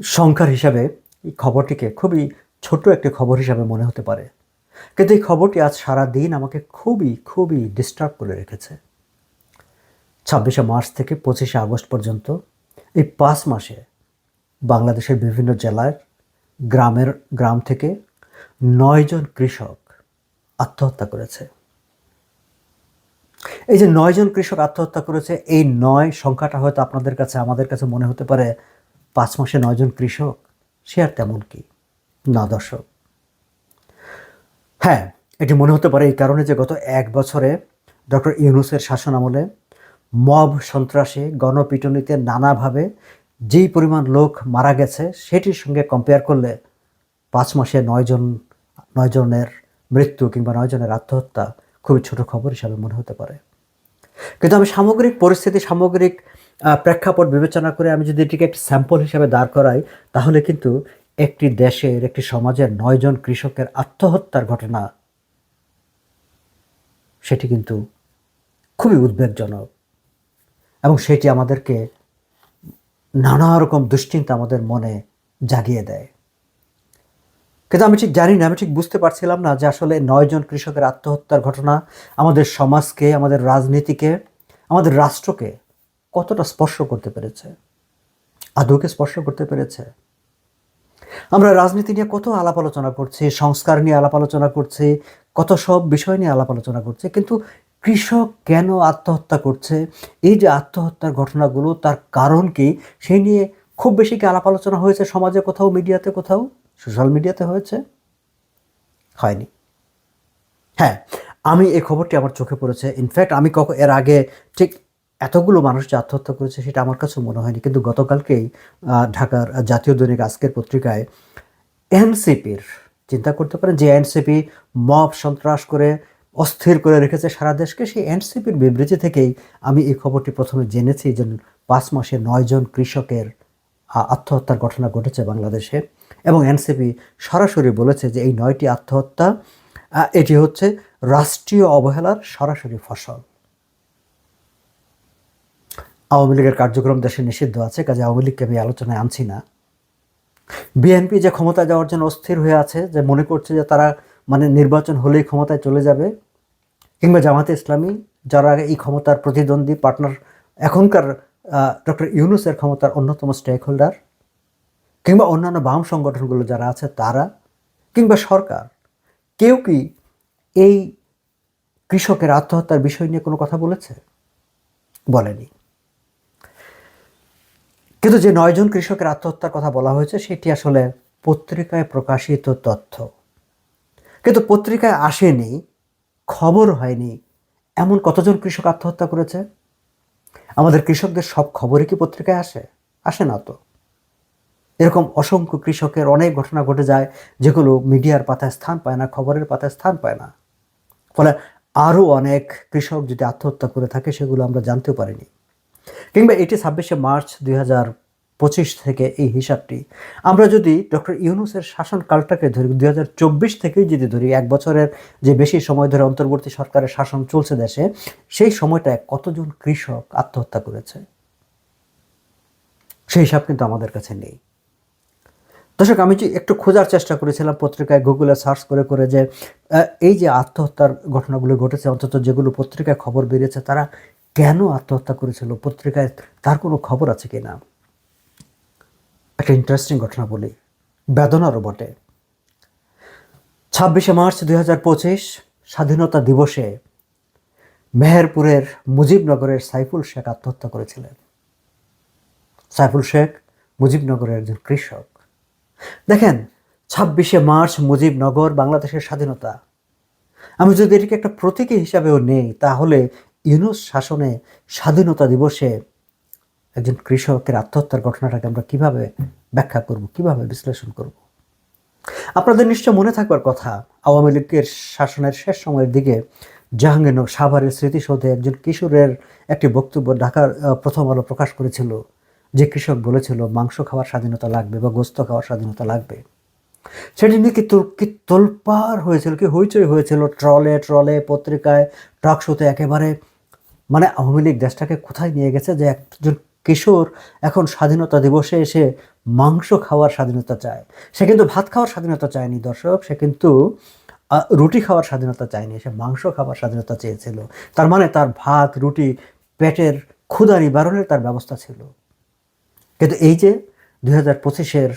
সংখ্যার হিসাবে এই খবরটিকে খুবই ছোট একটি খবর হিসাবে মনে হতে পারে। কিন্তু এই খবরটি আজ সারা দিন আমাকে খুবই খুবই ডিস্টার্ব করে রেখেছে। ছাব্বিশে মার্চ থেকে পঁচিশে আগস্ট পর্যন্ত এই পাঁচ মাসে বাংলাদেশের বিভিন্ন জেলার গ্রামের, গ্রাম থেকে নয়জন কৃষক আত্মহত্যা করেছে। এই যে নয়জন কৃষক আত্মহত্যা করেছে, এই নয় সংখ্যাটা হয়তো আপনাদের কাছে, আমাদের কাছে মনে হতে পারে পাঁচ মাসে নয়জন কৃষক, সে আর তেমন কি, না দর্শক। হ্যাঁ এটি মনে হতে পারে এই কারণে যে গত এক বছরে ডক্টর ইউনুসের শাসন আমলে মব সন্ত্রাসে গণপিটুনিতে নানাভাবে যেই পরিমাণ লোক মারা গেছে, সেটির সঙ্গে কম্পেয়ার করলে পাঁচ মাসে নয়জন নয়জনের মৃত্যু কিংবা নয়জনের আত্মহত্যা খুবই ছোট খবর হিসাবে মনে হতে পারে। কিন্তু আমি সামগ্রিক পরিস্থিতি, সামগ্রিক প্রেক্ষাপট বিবেচনা করে আমি যদি এটিকে একটি স্যাম্পল হিসাবে দাঁড় করাই, তাহলে কিন্তু একটি দেশের, একটি সমাজের নয়জন কৃষকের আত্মহত্যার ঘটনা, সেটি কিন্তু খুবই উদ্বেগজনক। এবং সেটি আমাদেরকে নানা রকম দুশ্চিন্তা আমাদের মনে জাগিয়ে দেয়। কিন্তু আমি ঠিক জানি না, আমি ঠিক বুঝতে পারছিলাম না যে আসলে নয়জন কৃষকের আত্মহত্যার ঘটনা আমাদের সমাজকে, আমাদের রাজনীতিকে, আমাদের রাষ্ট্রকে কতটা স্পর্শ করতে পেরেছে? আদৌকে স্পর্শ করতে পেরেছে? আমরা রাজনীতি নিয়ে কত আলাপ আলোচনা করছি, সংস্কার নিয়ে আলাপ আলোচনা করছি, কত সব বিষয় নিয়ে আলাপ আলোচনা করছি, কিন্তু কৃষক কেন আত্মহত্যা করছে? এই যে আত্মহত্যার ঘটনাগুলো, তার কারণ কি? সেই নিয়ে খুব বেশি কি আলাপ আলোচনা হয়েছে সমাজে কোথাও, মিডিয়াতে কোথাও? সোশ্যাল মিডিয়াতে হয়েছে? হয়নি। হ্যাঁ আমি এই খবরটি আমার চোখে পড়েছে। ইনফ্যাক্ট আমি কখন এর আগে ঠিক এতগুলো মানুষ যে আত্মহত্যা করেছে সেটা আমার কাছে মনে হয়নি। কিন্তু গতকালকেই ঢাকার জাতীয় দৈনিক আজকের পত্রিকায় এনসিপির, চিন্তা করতে পারেন যে এনসিপি মব সন্ত্রাস করে অস্থির করে রেখেছে সারা দেশকে, সেই এনসিপির বিবৃতি থেকেই আমি এই খবরটি প্রথমে জেনেছি যে পাঁচ মাসে নয়জন কৃষকের আত্মহত্যার ঘটনা ঘটেছে বাংলাদেশে। এবং এনসিপি সরাসরি বলেছে যে এই নয়টি আত্মহত্যা এটি হচ্ছে রাষ্ট্রীয় অবহেলার সরাসরি ফসল। আওয়ামী লীগের কার্যক্রম দেশে নিষিদ্ধ আছে, কাজে আওয়ামী লীগকে আমি আলোচনায় আনছি না। বিএনপি যে ক্ষমতায় যাওয়ার জন্য অস্থির হয়ে আছে, যে মনে করছে যে তারা মানে নির্বাচন হলেই ক্ষমতায় চলে যাবে, কিংবা জামাতে ইসলামী, যারা এই ক্ষমতার প্রতিদ্বন্দ্বী, পার্টনার, এখনকার ডক্টর ইউনুসের ক্ষমতার অন্যতম স্টেক হোল্ডার কিংবা অন্যান্য বাম সংগঠনগুলো যারা আছে, তারা, কিংবা সরকার, কেউ কি এই কৃষকের আত্মহত্যার বিষয় নিয়ে কোনো কথা বলেছে? বলেনি। কিন্তু যে নয়জন কৃষকের আত্মহত্যার কথা বলা হয়েছে, সেটি আসলে পত্রিকায় প্রকাশিত তথ্য। কিন্তু পত্রিকায় আসেনি, খবর হয়নি, এমন কতজন কৃষক আত্মহত্যা করেছে? আমাদের কৃষকদের সব খবরই কি পত্রিকায় আসে? আসে না তো। এরকম অসংখ্য কৃষকের অনেক ঘটনা ঘটে যায়, যেগুলো মিডিয়ার পাতায় স্থান পায় না, খবরের পাতায় স্থান পায় না। ফলে আরও অনেক কৃষক যদি আত্মহত্যা করে থাকে, সেগুলো আমরা জানতেও পারিনি। কিংবা এটি ছাব্বিশে মার্চ দুই পঁচিশ থেকে এই হিসাবটি। আমরা যদি ডক্টর ইউনুসের শাসনকালটাকে ধরি, দুই হাজার চব্বিশ থেকেই যদি ধরি, এক বছরের যে বেশি সময় ধরে অন্তর্বর্তী সরকারের শাসন চলছে দেশে, সেই সময়টায় কতজন কৃষক আত্মহত্যা করেছে? সেই হিসাব কিন্তু আমাদের কাছে নেই। দর্শক, আমি যে একটু খোঁজার চেষ্টা করেছিলাম পত্রিকায় গুগলে সার্চ করে করে যে এই যে আত্মহত্যার ঘটনাগুলো ঘটেছে, অন্তত যেগুলো পত্রিকায় খবর বেরিয়েছে, তারা কেন আত্মহত্যা করেছিল? পত্রিকায় তার কোনো খবর আছে কি না একটা ইন্টারেস্টিং ঘটনা বলি। বেদনারও বটে। ছাব্বিশে মার্চ দুই হাজার পঁচিশ, স্বাধীনতা দিবসে মেহেরপুরের মুজিবনগরের সাইফুল শেখ আত্মহত্যা করেছিলেন। সাইফুল শেখ মুজিবনগরের একজন কৃষক। দেখেন, ছাব্বিশে মার্চ মুজিবনগর বাংলাদেশের স্বাধীনতা। আমি যদি এটিকে একটা প্রতীকী হিসাবেও নেই, তাহলে ইউনুস শাসনে স্বাধীনতা দিবসে একজন কৃষকের আত্মহত্যার ঘটনাটাকে আমরা কীভাবে ব্যাখ্যা করব, কীভাবে বিশ্লেষণ করব? আপনাদের নিশ্চয় মনে থাকবার কথা, আওয়ামী লীগের শাসনের শেষ সময়ের দিকে জাহাঙ্গীরনগর সাভারের স্মৃতিসৌধে একজন কিশোরের একটি বক্তব্য ঢাকার প্রথম আলো প্রকাশ করেছিল, যে কৃষক বলেছিল, মাংস খাওয়ার স্বাধীনতা লাগবে বা গোস্ত খাওয়ার স্বাধীনতা লাগবে। সেটি নিয়ে কি কি তোলপাড় হয়েছিল, কি হইচই হয়েছিল? ট্রলে ট্রলে, পত্রিকায় টক একেবারে মানে আওয়ামী লীগ দেশটাকে কোথায় নিয়ে গেছে যে একজন কিশোর এখন স্বাধীনতা দিবসে এসে মাংস খাওয়ার স্বাধীনতা চায়। সে কিন্তু ভাত খাওয়ার স্বাধীনতা চায়নি দর্শক, সে কিন্তু রুটি খাওয়ার স্বাধীনতা চায়নি, সে মাংস খাওয়ার স্বাধীনতা চেয়েছিল। তার মানে তার ভাত, রুটি, পেটের ক্ষুধা নিবারণের তার ব্যবস্থা ছিল। কিন্তু এই যে দুই হাজার পঁচিশের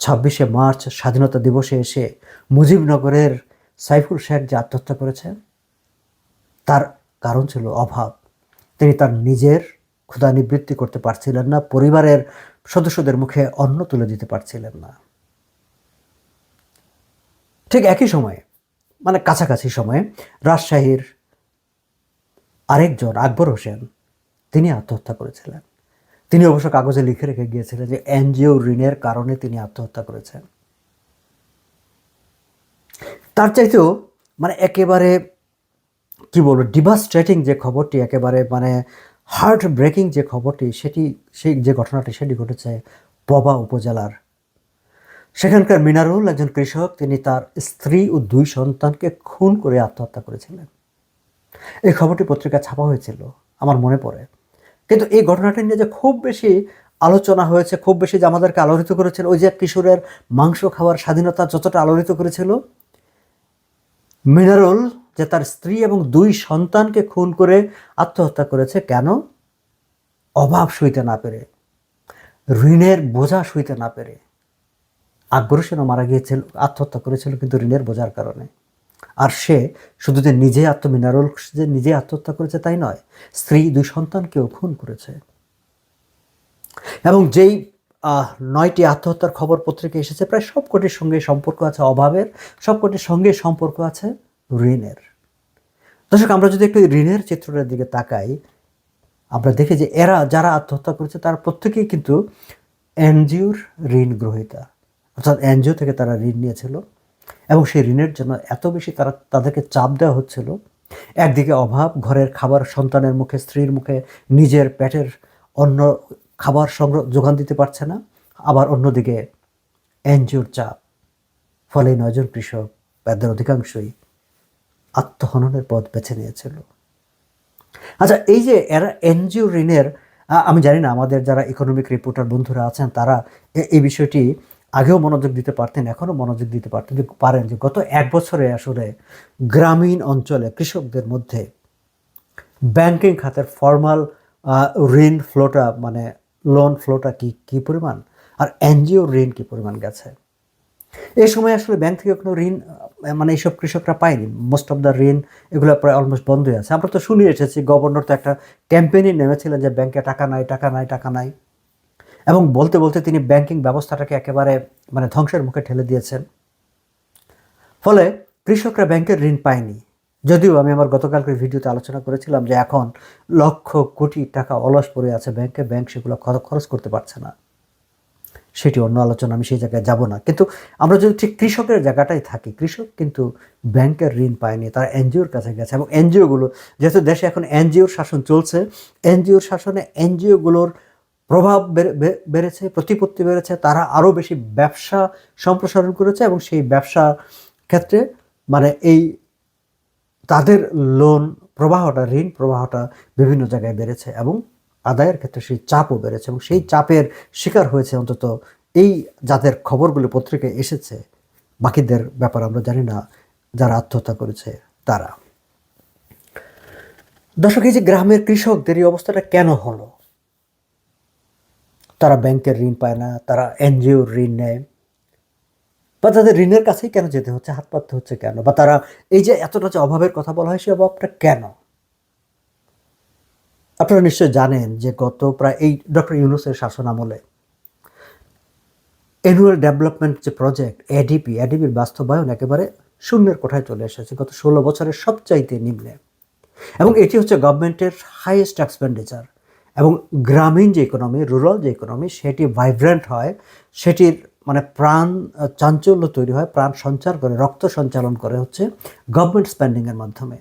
ছাব্বিশে মার্চ স্বাধীনতা দিবসে এসে মুজিবনগরের সাইফুল শেখ যে আত্মহত্যা করেছেন তার কারণ ছিল অভাব। তিনি তার নিজের ক্ষুধা নিবৃত্তি করতে পারছিলেন না, পরিবারের সদস্যদের মুখে অন্ন তুলে দিতে পারছিলেন না। ঠিক একই সময়ে মানে কাছাকাছি সময়ে রাজশাহীর আরেকজন আকবর হোসেন, তিনি আত্মহত্যা করেছিলেন। তিনি অবশ্য কাগজে লিখে রেখে গিয়েছিলেন যে এনজিও ঋণের কারণে তিনি আত্মহত্যা করেছেন। তার চাইতেও মানে একেবারে কি বলব ডিভাস্ট্রেটিং যে খবরটি, একেবারে মানে হার্ট ব্রেকিং যে খবরটি, সেটি, সেই যে ঘটনাটি, সেটি ঘটেছে পবা উপজেলার। সেখানকার মিনারুল একজন কৃষক, তিনি তার স্ত্রী ও দুই সন্তানকে খুন করে আত্মহত্যা করেছিলেন। এই খবরটি পত্রিকায় ছাপা হয়েছিল, আমার মনে পড়ে। কিন্তু এই ঘটনাটি নিয়ে যে খুব বেশি আলোচনা হয়েছে, খুব বেশি যে আমাদেরকে আলোড়িত করেছিল, ওই যে কিশোরের মাংস খাওয়ার স্বাধীনতা যতটা আলোড়িত করেছিল, মিনারুল যে তার স্ত্রী এবং দুই সন্তানকে খুন করে আত্মহত্যা করেছে কেন? অভাব সইতে না পেরে, ঋণের বোঝা সইতে না পেরে। আকবর মারা গিয়েছিল, আত্মহত্যা করেছিল কিন্তু ঋণের বোঝার কারণে। আর সে শুধু যে নিজে আত্মমিনারুল যে নিজে আত্মহত্যা করেছে তাই নয়, স্ত্রী, দুই সন্তানকেও খুন করেছে। এবং যেই নয়টি আত্মহত্যার খবর পত্রিকা এসেছে, প্রায় সবকটির সঙ্গে সম্পর্ক আছে অভাবের, সবকটির সঙ্গে সম্পর্ক আছে ঋণের। দর্শক, আমরা যদি একটু ঋণের চিত্রটার দিকে তাকাই, আমরা দেখি যে এরা যারা আত্মহত্যা করেছে, তারা প্রত্যেকেই কিন্তু এনজিওর ঋণ গ্রহীতা। অর্থাৎ এনজিও থেকে তারা ঋণ নিয়েছিল এবং সেই ঋণের জন্য এত বেশি তারা তাদেরকে চাপ দেওয়া হচ্ছিল। একদিকে অভাব, ঘরের খাবার সন্তানের মুখে, স্ত্রীর মুখে, নিজের পেটের অন্য খাবার সংগ্রহ যোগান দিতে পারছে না। আবার অন্যদিকে এনজিওর চাপ। ফলে নয়জন কৃষক তাদের অধিকাংশই আত্মহননের পথ বেছে নিয়েছিল। আচ্ছা এই যে এরা এনজিও ঋণের আমি জানি না আমাদের যারা ইকোনমিক রিপোর্টার বন্ধুরা আছেন, তারা এই বিষয়টি আগেও মনোযোগ দিতে পারতেন, এখনও মনোযোগ দিতে পারতেন পারেন যে গত এক বছরে আসলে গ্রামীণ অঞ্চলে কৃষকদের মধ্যে ব্যাংকিং খাতের ফর্মাল ঋণ ফ্লোটা মানে লোন ফ্লোটা কি কি পরিমাণ? আর এনজিও ঋণ কি পরিমাণ গেছে? এই সময় আসলে ব্যাংক থেকে কোনো ঋণ মানে এইসব কৃষকরা পায়নি। মোস্ট অফ দ্য ঋণ এগুলো প্রায় অলমোস্ট বন্ধই আছে। আমরা তো শুনে এসেছি গভর্নর তো একটা ক্যাম্পেইনে নেমেছিলেন যে ব্যাংকে টাকা নাই টাকা নাই টাকা নাই। এবং বলতে বলতে তিনি ব্যাংকিং ব্যবস্থাটাকে একেবারে মানে ধ্বংসের মুখে ঠেলে দিয়েছেন। ফলে কৃষকরা ব্যাংকের ঋণ পায়নি। যদিও আমি আমার গতকালকের ভিডিওতে আলোচনা করেছিলাম যে এখন লক্ষ কোটি টাকা অলস পড়ে আছে ব্যাংকে ব্যাংক সেগুলো খর- খরচ করতে পারছে না। সেটি অন্য আলোচনা, আমি সেই জায়গায় যাব না। কিন্তু আমরা যদি ঠিক কৃষকের জায়গাটাই থাকি, কৃষক কিন্তু ব্যাংকের ঋণ পায়নি, তারা এনজিওর কাছে গেছে এবং এনজিওগুলো, যেহেতু দেশে এখন এনজিওর শাসন চলছে, এনজিওর শাসনে এনজিওগুলোর প্রভাব বেড়ে- বেড়েছে, প্রতিপত্তি বেড়েছে, তারা আরও বেশি ব্যবসা সম্প্রসারণ করেছে এবং সেই ব্যবসা ক্ষেত্রে মানে এই তাদের লোন প্রবাহটা, ঋণ প্রবাহটা বিভিন্ন জায়গায় বেড়েছে এবং আদায়ের ক্ষেত্রে সেই চাপও বেড়েছে এবং সেই চাপের শিকার হয়েছে অন্তত এই যাদের খবরগুলো পত্রিকায় এসেছে, বাকিদের ব্যাপার আমরা জানি না, যারা আত্মহত্যা করেছে তারা। দর্শক, এই যে গ্রামের কৃষকদের এই অবস্থাটা কেন হলো? তারা ব্যাংকের ঋণ পায় না, তারা এনজিওর ঋণ নেয়, বা তাদের ঋণের কাছেই কেন যেতে হচ্ছে, হাত পাততে হচ্ছে কেন, বা তারা এই যে এতটা যে অভাবের কথা বলা হয়, সে অভাবটা কেন? আপনারা নিশ্চয় জানেন যে গত প্রায় এই ডক্টর ইউনুসের শাসন আমলে অ্যানুয়াল ডেভেলপমেন্ট যে প্রজেক্ট এডিপি এডিপির বাস্তবায়ন একেবারে শূন্যের কোঠায় চলে এসেছে গত ষোলো বছরের সবচাইতে নিম্নে। এবং এটি হচ্ছে গভর্নমেন্টের হাইয়েস্ট এক্সপেন্ডিচার এবং গ্রামীণ যে ইকোনমি রুরাল যে ইকোনমি সেটি ভাইব্রেন্ট হয়, সেটির মানে প্রাণ, চাঞ্চল্য তৈরি হয়, প্রাণ সঞ্চার করে, রক্ত সঞ্চালন করে হচ্ছে গভর্নমেন্ট স্পেন্ডিংয়ের মাধ্যমে।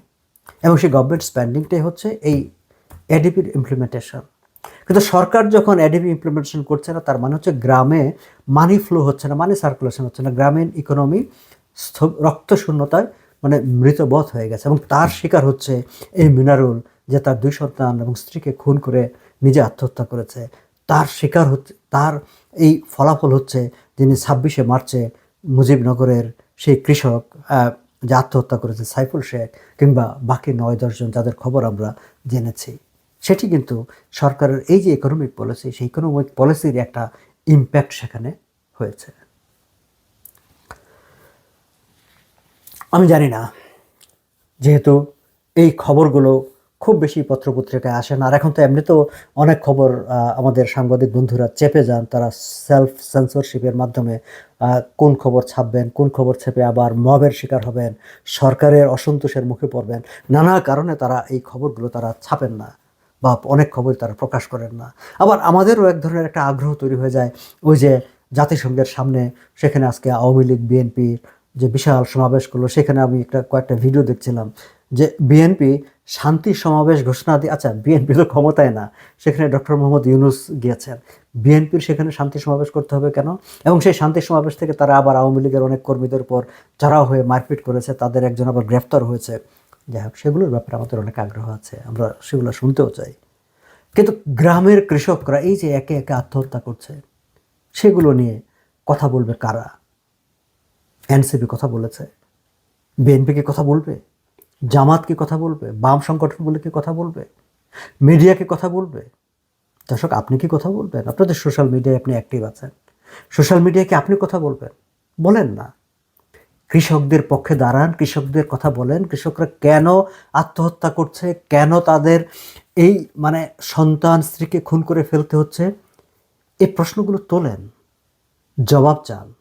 এবং সেই গভর্নমেন্ট স্পেন্ডিংটাই হচ্ছে এই এডিপির ইমপ্লিমেন্টেশন কিন্তু সরকার যখন এডিপি ইমপ্লিমেন্টেশন করছে না, তার মানে হচ্ছে গ্রামে মানি ফ্লো হচ্ছে না মানি সার্কুলেশন হচ্ছে না। গ্রামীণ ইকোনমি রক্ত শূন্যতায় মানে মৃতবধ হয়ে গেছে এবং তার শিকার হচ্ছে এই মিনারুল, যে তার দুই সন্তান এবং স্ত্রীকে খুন করে নিজে আত্মহত্যা করেছে। তার শিকার হচ্ছে, তার এই ফলাফল হচ্ছে যিনি ছাব্বিশে মার্চে মুজিবনগরের সেই কৃষক যে আত্মহত্যা করেছে, সাইফুল শেখ, কিংবা বাকি নয় দশজন যাদের খবর আমরা জেনেছি। সেটি কিন্তু সরকারের এই যে ইকোনমিক পলিসি সেই ইকোনমিক পলিসির একটা ইম্প্যাক্ট সেখানে হয়েছে। আমি জানি না, যেহেতু এই খবরগুলো খুব বেশি পত্রপত্রিকায় আসে না, আর এখন তো এমনিতেও অনেক খবর আমাদের সাংবাদিক বন্ধুরা চেপে যান, তারা সেলফ সেন্সরশিপের মাধ্যমে কোন খবর ছাপবেন, কোন খবর চেপে আবার মবের শিকার হবেন, সরকারের অসন্তোষের মুখে পড়বেন, নানা কারণে তারা এই খবরগুলো তারা ছাপেন না। বা অনেক খবর তারা প্রকাশ করেন না। আবার আমাদেরও এক ধরনের একটা আগ্রহ তৈরি হয়ে যায়, ওই যে জাতিসংঘের সামনে, সেখানে আজকে আওয়ামী লীগ বিএনপির যে বিশাল সমাবেশ করল, সেখানে আমি একটা কয়েকটা ভিডিও দেখছিলাম যে বিএনপি শান্তি সমাবেশ ঘোষণা দিয়ে আচ্ছা বিএনপি তো ক্ষমতায় না, সেখানে ডক্টর মোহাম্মদ ইউনুস গিয়েছেন। বিএনপির সেখানে শান্তি সমাবেশ করতে হবে কেন? এবং সেই শান্তি সমাবেশ থেকে তারা আবার আওয়ামী লীগের অনেক কর্মীদের উপর চড়াও হয়ে মারপিট করেছে, তাদের একজন আবার গ্রেফতার হয়েছে। যাই হোক, সেগুলোর ব্যাপারে আমাদের অনেক আগ্রহ আছে, আমরা সেগুলো শুনতেও চাই। কিন্তু গ্রামের কৃষকরা এই যে একে একে আত্মহত্যা করছে, সেগুলো নিয়ে কথা বলবে কারা? এনসিপি কথা বলেছে বিএনপি কি কথা বলবে? জামাত কি কথা বলবে? বাম সংগঠনগুলো কি কথা বলবে? মিডিয়াকে কথা বলবে? দর্শক, আপনি কি কথা বলবেন? আপনাদের সোশ্যাল মিডিয়ায় আপনি অ্যাক্টিভ আছেন। সোশ্যাল মিডিয়ায় কি আপনি কথা বলবেন? বলেন না। কৃষকদের পক্ষে দাঁড়ান, কৃষকদের কথা বলেন, কৃষকরা কেন আত্মহত্যা করছে, কেন তাদের এই মানে সন্তান স্ত্রীকে খুন করে ফেলতে হচ্ছে? এই প্রশ্নগুলো তোলেন, জবাব চান।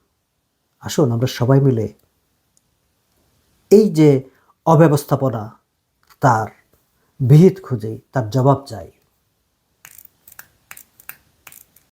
আসুন, আমরা সবাই মিলে এই যে অব্যবস্থাপনা, তার বিহিত খুঁজে, তার জবাব চাই।